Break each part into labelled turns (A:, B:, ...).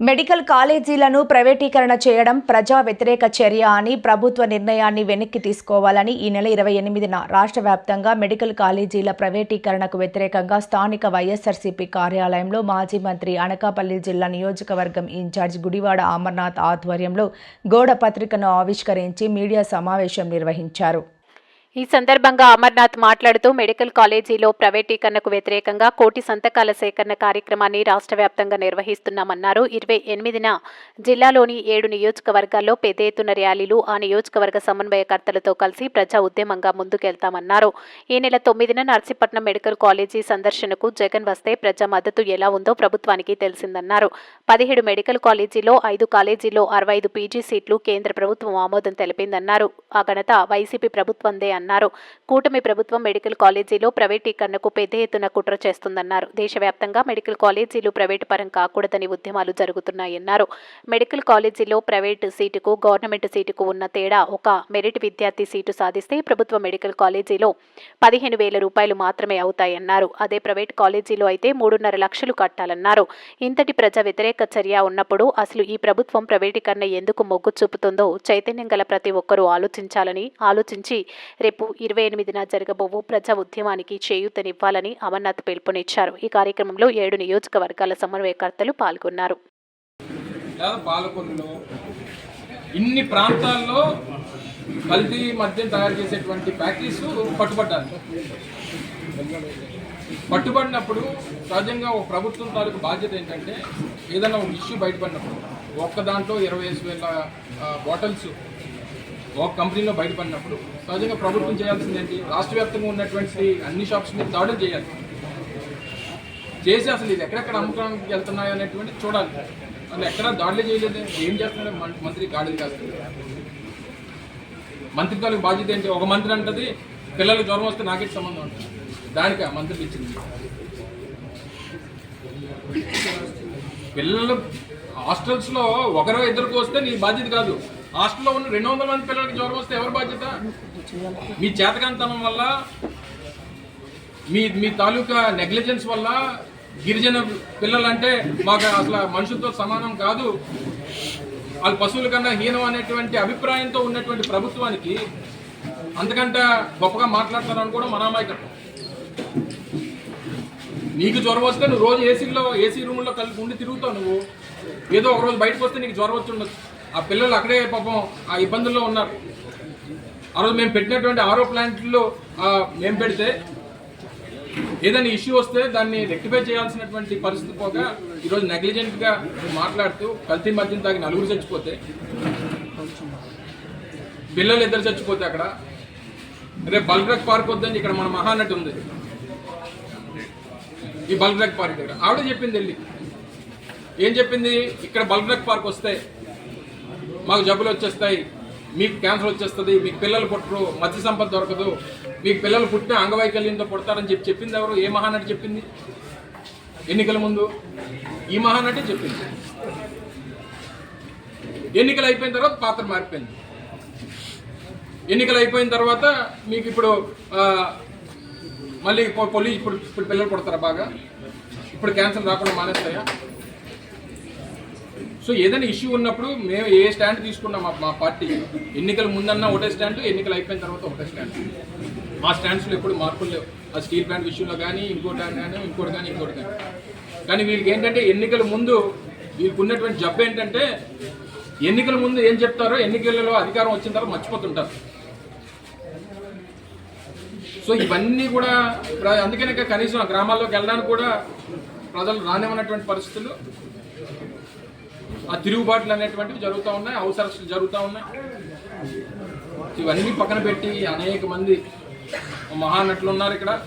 A: Medical కాలేజీలను ప్రైవేటీకరణ చేయడం ప్రజా వ్యతిరేక చర్య అని ప్రభుత్వ నిర్ణయాన్ని వెనక్కి తీసుకోవాలని ఈ నెల ఇరవై ఎనిమిదిన రాష్ట్ర వ్యాప్తంగా మెడికల్ కాలేజీల ప్రైవేటీకరణకు వ్యతిరేకంగా స్థానిక వైఎస్ఆర్సీపీ కార్యాలయంలో మాజీ మంత్రి అనకాపల్లి జిల్లా నియోజకవర్గం ఇన్ఛార్జ్ గుడివాడ అమర్నాథ్ ఆధ్వర్యంలో గోడ పత్రికను ఆవిష్కరించి మీడియా సమావేశం నిర్వహించారు.
B: ఈ సందర్భంగా అమర్నాథ్ మాట్లాడుతూ మెడికల్ కాలేజీలో ప్రైవేటీకరణకు వ్యతిరేకంగా కోటి సంతకాల సేకరణ కార్యక్రమాన్ని రాష్ట్ర వ్యాప్తంగా నిర్వహిస్తున్నామన్నారు. ఇరవై ఎనిమిదిన జిల్లాలోని ఏడు నియోజకవర్గాల్లో పెద్ద ఎత్తున ర్యాలీలు ఆ నియోజకవర్గ సమన్వయకర్తలతో కలిసి ప్రజా ఉద్యమంగా ముందుకెళ్తామన్నారు. ఈ నెల తొమ్మిదిన నర్సీపట్నం మెడికల్ కాలేజీ సందర్శనకు జగన్ వస్తే ప్రజా మద్దతు ఎలా ఉందో ప్రభుత్వానికి తెలిసిందన్నారు. పదిహేడు మెడికల్ కాలేజీలో ఐదు కాలేజీల్లో అరవై ఐదు పీజీ సీట్లు కేంద్ర ప్రభుత్వం ఆమోదం తెలిపిందన్నారు. ఆ ఘనత వైసీపీ ప్రభుత్వందే అన్నారు కూటమి ప్రభుత్వం మెడికల్ కాలేజీలో ప్రైవేటీకరణకు పెద్ద ఎత్తున కుట్ర చేస్తుందన్నారు. దేశవ్యాప్తంగా మెడికల్ కాలేజీలు ప్రైవేటు పరం కాకూడదని ఉద్యమాలు జరుగుతున్నాయన్నారు. మెడికల్ కాలేజీలో ప్రైవేటు సీటుకు గవర్నమెంట్ సీటుకు ఉన్న తేడా ఒక మెరిట్ విద్యార్థి సీటు సాధిస్తే ప్రభుత్వ మెడికల్ కాలేజీలో పదిహేను వేల రూపాయలు మాత్రమే అవుతాయన్నారు. అదే ప్రైవేట్ కాలేజీలో అయితే మూడున్నర లక్షలు కట్టాలన్నారు. ఇంతటి ప్రజా వ్యతిరేక చర్య ఉన్నప్పుడు అసలు ఈ ప్రభుత్వం ప్రైవేటీకరణ ఎందుకు మొగ్గు చూపుతుందో చైతన్యం గల ప్రతి ఒక్కరూ ఆలోచించాలని ఆలోచించి రేపు ఇరవై ఎనిమిదిన జరగబోవు ప్రజా ఉద్యమానికి చేయూతనివ్వాలని అమర్నాథ్ పిలుపునిచ్చారు. ఈ కార్యక్రమంలో ఏడు నియోజకవర్గాల సమన్వయకర్తలు పాల్గొన్నారు.
C: ఇన్ని ప్రాంతాల్లో కల్తీ మద్యం తయారు చేసేటువంటి ఫ్యాక్టరీస్ పట్టుబడ్డారు పట్టుబడినప్పుడు సహజంగా ఒక ప్రభుత్వం తాలూకు బాధ్యత ఏంటంటే ఏదైనా ఒక ఇష్యూ బయటపడినప్పుడు ఒక్క దాంట్లో ఇరవై వేల బాటిల్స్ ఒక కంపెనీలో బయటపడినప్పుడు సహజంగా ప్రభుత్వం చేయాల్సింది ఏంటి రాష్ట్ర వ్యాప్తంగా ఉన్నటువంటి అన్ని షాప్స్ మీద దాడులు చేయాలి. చేసి అసలు ఇది ఎక్కడెక్కడ అమ్మకానికి వెళ్తున్నాయి అనేటువంటి చూడాలి. అసలు ఎక్కడ దాడులే చేయలేదు? ఏం చేస్తున్నాడు మంత్రి గాడులు కాస్తుంది. మంత్రి బాధ్యత ఏంటి? ఒక మంత్రి అంటది పిల్లలకు జ్వరం వస్తే నాకే సంబంధం ఉంటుంది దానికి ఆ మంత్రికి ఇచ్చింది పిల్లలు హాస్టల్స్లో ఒకరో ఇద్దరికి వస్తే నీ బాధ్యత కాదు. హాస్టల్లో ఉన్న రెండు వందల మంది పిల్లలకి జ్వరం వస్తే ఎవరు బాధ్యత? మీ చేతకంతనం వల్ల మీ మీ తాలూకా నెగ్లిజెన్స్ వల్ల గిరిజన పిల్లలంటే మాకు అసలు మనుషులతో సమానం కాదు. వాళ్ళు పశువుల కన్నా హీనం అనేటువంటి అభిప్రాయంతో ఉన్నటువంటి ప్రభుత్వానికి అంతకంటే గొప్పగా మాట్లాడతారని కూడా మన అమాయకత్వం నీకు జ్వరం వస్తే నువ్వు రోజు ఏసీలో ఏసీ రూమ్లో కలిసి ఉండి తిరుగుతావు నువ్వు. ఏదో ఒక రోజు బయటకు వస్తే నీకు జ్వరం వచ్చి ఉండొచ్చు. ఆ పిల్లలు అక్కడే పాపం ఆ ఇబ్బందుల్లో ఉన్నారు. ఆ రోజు మేము పెట్టినటువంటి ఆరో ప్లాంట్లో మేము పెడితే ఏదైనా ఇష్యూ వస్తే దాన్ని రెక్టిఫై చేయాల్సినటువంటి పరిస్థితి పోగా ఈరోజు నెగ్లిజెంట్గా మాట్లాడుతూ కల్తీ మద్యం తాగి నలుగురు చచ్చిపోతే పిల్లలు ఇద్దరు చచ్చిపోతే అక్కడ రేపు బల్డ్రక్ పార్క్ వద్దని ఇక్కడ మన మహానటి ఉంది. ఈ బల్డ్రక్ పార్క్ దగ్గర. ఆవిడ చెప్పింది వెళ్ళి. ఏం చెప్పింది? ఇక్కడ బల్డ్రక్ పార్క్ వస్తే మాకు జబ్బులు వచ్చేస్తాయి మీకు క్యాన్సర్ వచ్చేస్తుంది మీకు పిల్లలు పుట్టరు మత్స్య సంపద దొరకదు మీకు పిల్లలు పుట్టిన అంగవైకల్యంతో పుడతారని చెప్పి చెప్పింది ఎవరు? ఏ మహానటి చెప్పింది? ఎన్నికల ముందు ఈ మహానటి చెప్పింది. ఎన్నికలు అయిపోయిన తర్వాత పాత్ర మారిపోయింది. ఎన్నికలు అయిపోయిన తర్వాత మీకు ఇప్పుడు మళ్ళీ పొలి ఇప్పుడు ఇప్పుడు పిల్లలు పుడతారా బాగా? ఇప్పుడు క్యాన్సర్ రాకుండా మానేస్తాయా? సో ఏదైనా ఇష్యూ ఉన్నప్పుడు మేము ఏ స్టాండ్ తీసుకున్నాం మా- పార్టీ ఎన్నికల ముందన్నా ఒకటే స్టాండ్ ఎన్నికలు అయిపోయిన తర్వాత ఒకటే స్టాండ్. మా స్టాండ్స్లో ఎప్పుడు మార్పులు లేవు. ఆ స్టీల్ ప్లాంట్ విషయంలో కానీ ఇంకోటి కానీ ఇంకోటి కానీ ఇంకోటి కానీ. కానీ వీళ్ళకి ఏంటంటే ఎన్నికల ముందు వీళ్ళకి ఉన్నటువంటి జబ్బు ఏంటంటే ఎన్నికల ముందు ఏం చెప్తారో ఎన్నికలలో అధికారం వచ్చిన తర్వాత మర్చిపోతుంటారు. సో ఇవన్నీ కూడా అందుకనే కనీసం ఆ గ్రామాల్లోకి వెళ్ళడానికి కూడా ప్రజలు రానివ్వనటువంటి పరిస్థితులు. ఆ తిరుగుబాట్లు అనేటువంటివి జరుగుతూ ఉన్నాయి అవసరాలు జరుగుతూ ఉన్నాయి. ఇవన్నీ పక్కన పెట్టి అనేక మంది మహానటులు ఉన్నారు ఇక్కడ.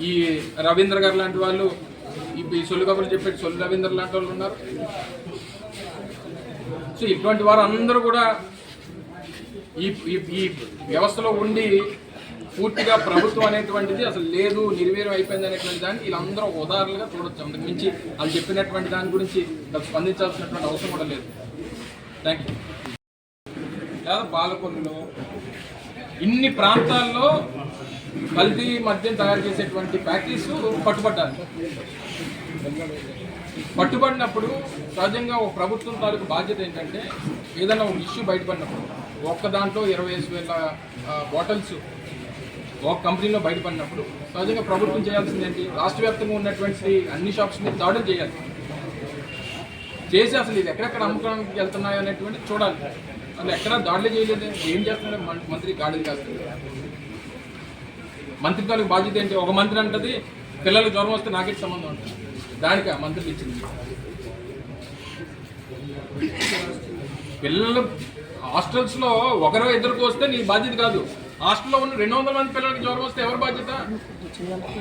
C: ఈ రవీంద్ర గారు లాంటి వాళ్ళు ఈ సొల్లు కబుర్లు చెప్పే సొల్లు రవీంద్ర లాంటి వాళ్ళు ఉన్నారు. సో ఇటువంటి వారు అందరూ కూడా ఈ- ఈ వ్యవస్థలో ఉండి పూర్తిగా ప్రభుత్వం అనేటువంటిది అసలు లేదు నిర్వీర్యం అయిపోయింది అనేటువంటి దాన్ని వీళ్ళందరూ ఒక ఉదాహరణగా చూడొచ్చు. అందుకు మించి వాళ్ళు చెప్పినటువంటి దాని గురించి స్పందించాల్సినటువంటి అవసరం కూడా లేదు. థ్యాంక్ యూ లేదా పాలకొల్లులో ఇన్ని ప్రాంతాల్లో కల్తీ మద్యం తయారు చేసేటువంటి ఫ్యాక్టరీస్ పట్టుబడ్డారు. పట్టుబడినప్పుడు సహజంగా ఒక ప్రభుత్వం తాలూకు బాధ్యత ఏంటంటే ఏదైనా ఒక ఇష్యూ బయటపడినప్పుడు ఒక్క దాంట్లో ఇరవై ఐదు వేల బాటిల్స్ ఒక కంపెనీలో బయటపడినప్పుడు సహజంగా ప్రభుత్వం చేయాల్సింది ఏంటి? రాష్ట్ర వ్యాప్తంగా ఉన్నటువంటి అన్ని షాప్స్ దాడులు చేయాలి. చేసి అసలు ఇది ఎక్కడెక్కడ అమ్ముకోవడానికి వెళ్తున్నాయి అనేటువంటి చూడాలి. అసలు ఎక్కడ దాడులు చేయలేదు. ఏం చేస్తున్నారు మంత్రి గాడులు కాస్తుంది మంత్రి బాధ్యత ఏంటి? ఒక మంత్రి అంటది పిల్లలకు జ్వరం వస్తే నాకే సంబంధం ఉంటుంది. దానికి ఆ మంత్రికి ఇచ్చింది పిల్లలు హాస్టల్స్లో ఒకరో ఇద్దరికి వస్తే నీ బాధ్యత కాదు. హాస్టల్లో ఉన్న రెండు వందల మంది పిల్లలకి జ్వరం వస్తే ఎవరు బాధ్యత?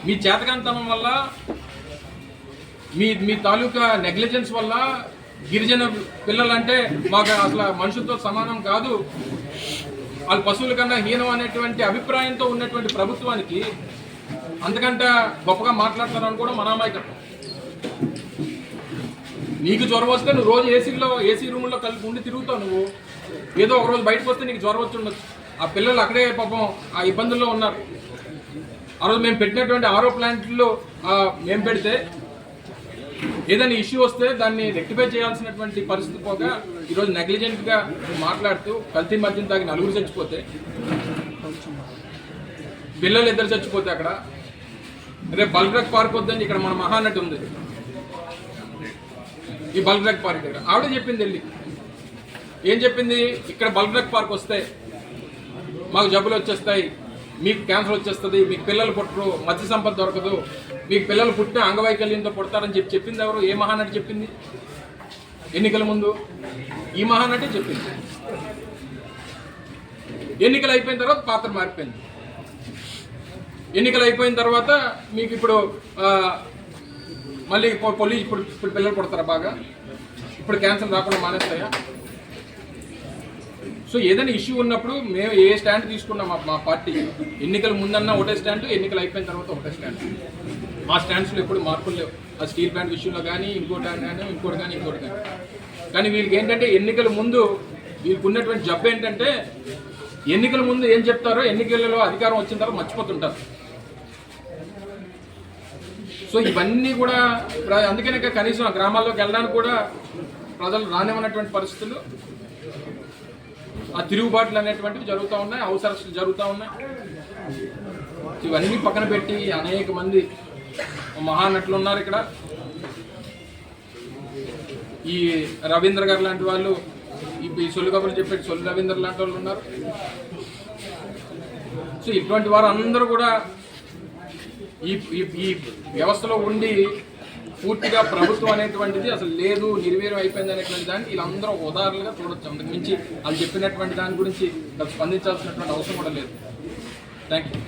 C: మీ చేతకంతనం వల్ల మీ మీ తాలూకా నెగ్లిజెన్స్ వల్ల గిరిజన పిల్లలంటే మాకు అసలు మనుషులతో సమానం కాదు. వాళ్ళు పశువుల కన్నా హీనం అనేటువంటి అభిప్రాయంతో ఉన్నటువంటి ప్రభుత్వానికి అంతకంటే గొప్పగా మాట్లాడతారని కూడా మన అమాయకత్వం. నీకు జ్వరం వస్తే నువ్వు రోజు ఏసీలో ఏసీ రూమ్లో కలిపి ఉండి తిరుగుతావు నువ్వు. ఏదో ఒక రోజు బయటకు వస్తే నీకు జ్వరం వచ్చి ఉండొచ్చు. ఆ పిల్లలు అక్కడే పాపం ఆ ఇబ్బందుల్లో ఉన్నారు. ఆ రోజు మేము పెట్టినటువంటి ఆరో ప్లాంట్లో మేము పెడితే ఏదైనా ఇష్యూ వస్తే దాన్ని రెక్టిఫై చేయాల్సినటువంటి పరిస్థితి పోగా ఈరోజు నెగ్లిజెంట్గా మాట్లాడుతూ కల్తీ మద్యం తాగి నలుగురు చచ్చిపోతే పిల్లలు ఇద్దరు చచ్చిపోతే అక్కడ రేపు బల్గ్రక్ పార్క్ వద్దని ఇక్కడ మన మహానటి ఉంది. ఈ బల్గ్రక్ పార్క్ దగ్గర ఆవిడ చెప్పింది వెళ్ళి. ఏం చెప్పింది? ఇక్కడ బల్గ్రక్ పార్క్ వస్తే మాకు జబ్బులు వచ్చేస్తాయి మీకు క్యాన్సర్ వచ్చేస్తుంది మీకు పిల్లలు పుట్టరు మత్స్య సంపద దొరకదు మీకు పిల్లలు పుట్టిన అంగవైకల్యంతో పుడతారని చెప్పి చెప్పింది ఎవరు? ఏ మహానటి చెప్పింది? ఎన్నికల ముందు ఈ మహానటి చెప్పింది. ఎన్నికలు అయిపోయిన తర్వాత పాత్ర మారిపోయింది. ఎన్నికలు అయిపోయిన తర్వాత మీకు ఇప్పుడు మళ్ళీ పొ- ఇప్పుడు ఇప్పుడు పిల్లలు పుడతారా బాగా? ఇప్పుడు క్యాన్సర్ రాకుండా మానేస్తాయా? సో ఏదైనా ఇష్యూ ఉన్నప్పుడు మేము ఏ స్టాండ్ తీసుకున్నాం మా- మా పార్టీ ఎన్నికల ముందన్నా ఒకటే స్టాండ్ ఎన్నికలు అయిపోయిన తర్వాత ఒకటే స్టాండ్. మా స్టాండ్స్లో ఎప్పుడు మార్పులు లేవు. ఆ స్టీల్ ప్లాంట్ విషయంలో కానీ ఇంకోటి కానీ ఇంకోటి కానీ ఇంకోటి కానీ. కానీ వీళ్ళకి ఏంటంటే ఎన్నికల ముందు వీళ్ళకి ఉన్నటువంటి జబ్బు ఏంటంటే ఎన్నికల ముందు ఏం చెప్తారో ఎన్నికలలో అధికారం వచ్చిన తర్వాత మర్చిపోతుంటారు. సో ఇవన్నీ కూడా ప్ర- అందుకనే కనీసం ఆ గ్రామాల్లోకి వెళ్ళడానికి కూడా ప్రజలు రానివ్వనటువంటి పరిస్థితులు. ఆ తిరుగుబాట్లు అనేటువంటివి జరుగుతూ ఉన్నాయి అవసరాలు జరుగుతూ ఉన్నాయి. ఇవన్నీ పక్కన పెట్టి అనేక మంది మహానటులు ఉన్నారు ఇక్కడ. ఈ రవీంద్ర గారు లాంటి వాళ్ళు ఈ- సొల్లు కబుర్లు చెప్పే సొల్లు రవీంద్ర లాంటి వాళ్ళు ఉన్నారు. సో ఇటువంటి వారు అందరూ కూడా ఈ- ఈ వ్యవస్థలో ఉండి పూర్తిగా ప్రభుత్వం అనేటువంటిది అసలు లేదు నిర్వీర్యం అయిపోయింది అనేటువంటి దాన్ని వీళ్ళందరూ ఒక ఉదాహరణగా చూడొచ్చు. అందుకు మించి వాళ్ళు చెప్పినటువంటి దాని గురించి స్పందించాల్సినటువంటి అవసరం కూడా లేదు. Thank you